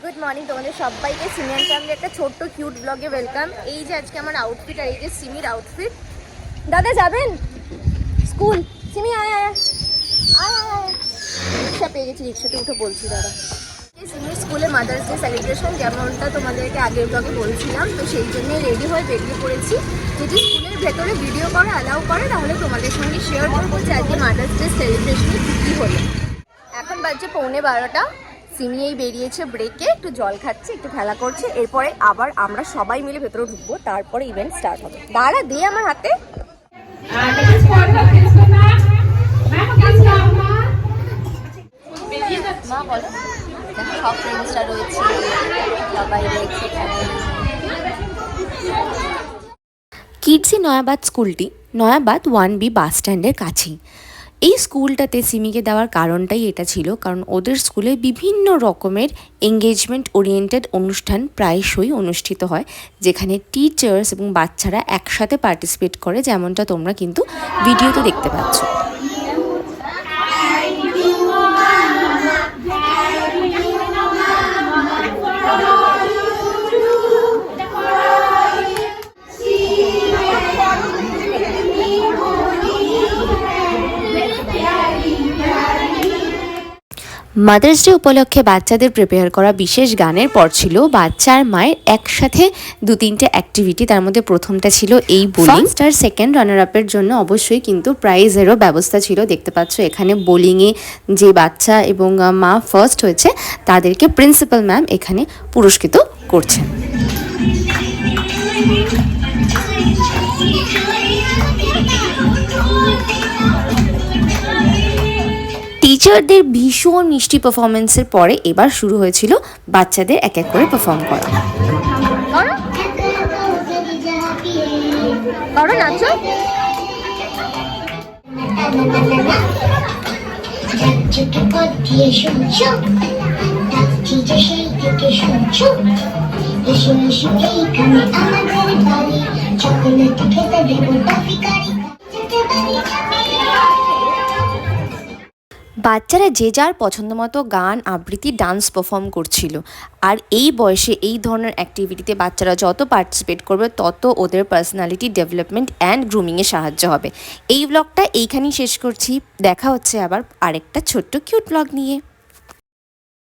Good morning তোমাদের সবাইকে। Senior family একটা ছোট্ট কিউট ব্লগে ওয়েলকাম এই যে আজকে আমার আউটফিট আর এই যে সিমির আউটফিট দাদা, যাবেন? স্কুল সিমি আয় রিক্সা পেয়ে গেছি, রিক্সাতে উঠে বলছি, দাদা। সিমির স্কুলে মাদার্স ডে সেলিব্রেশন যেমনটা তোমাদেরকে আগের ব্লগে বলছিলাম, তো সেই জন্যই রেডি হয়ে বেরিয়ে পড়েছি। যদি স্কুলের ভেতরে ভিডিও করে অ্যালাউ করে, তাহলে তোমাদের সঙ্গে শেয়ার করব যে আজকে মাদার্স ডে সেলিব্রেশনে কী কী হলো। এখন বাজছে পৌনে বারোটা। সিমি এই বেরিয়েছে ব্রেকে একটু জল খাচ্ছে, একটু খেলা করছে, এরপরে আবার আমরা সবাই মিলে ভেতরে ঢুকবো, তারপরে ইভেন্ট স্টার্ট হবে। দাঁড়া, দে আমার হাতে। কিডসি নয়াবাদ স্কুলটি, নয়াবাদ ওয়ান বি বাস স্ট্যান্ডের কাছেই। এই স্কুলটাতে সিমিকে দেওয়ার কারণটাই এটা ছিল, কারণ ওদের স্কুলে বিভিন্ন রকমের এঙ্গেজমেন্ট ওরিয়েন্টেড অনুষ্ঠান প্রায়শই অনুষ্ঠিত হয়, যেখানে টিচার্স এবং বাচ্চারা একসাথে পার্টিসিপেট করে, যেমনটা তোমরা কিন্তু ভিডিওতে দেখতে পাচ্ছ। মাদার্স ডে উপলক্ষে বাচ্চাদের প্রিপেয়ার করা বিশেষ গানের পর ছিল বাচ্চার মায়ের একসাথে দু তিনটে অ্যাক্টিভিটি তার মধ্যে প্রথমটা ছিল এই বোলিং আর সেকেন্ড রানার আপের জন্য অবশ্যই কিন্তু প্রাইজেরও ব্যবস্থা ছিল। দেখতে পাচ্ছ এখানে বোলিংয়ে যে বাচ্চা এবং মা ফার্স্ট হয়েছে তাদেরকে প্রিন্সিপাল ম্যাম এখানে পুরস্কৃত করছেন। টিচারদের ভীষণ মিষ্টি পারফরমেন্সের পরে এবার শুরু হয়েছিল বাচ্চাদের এক এক করে পারফর্ম করা নাচো চকোলেট খেতে দেবো টফি কারি বাড়ি যাবে বাচ্চারা যে যার পছন্দ মতো গান, আবৃত্তি ডান্স পারফর্ম করছিল। আর এই বয়সে এই ধরনের অ্যাক্টিভিটিতে বাচ্চারা যত পার্টিসিপেট করবে, তত ওদের পার্সোনালিটি ডেভেলপমেন্ট অ্যান্ড গ্রুমিংয়ে সাহায্য হবে। এই ব্লগটা এইখানেই শেষ করছি। দেখা হচ্ছে আবার আরেকটা ছোট্ট কিউট ব্লগ নিয়ে।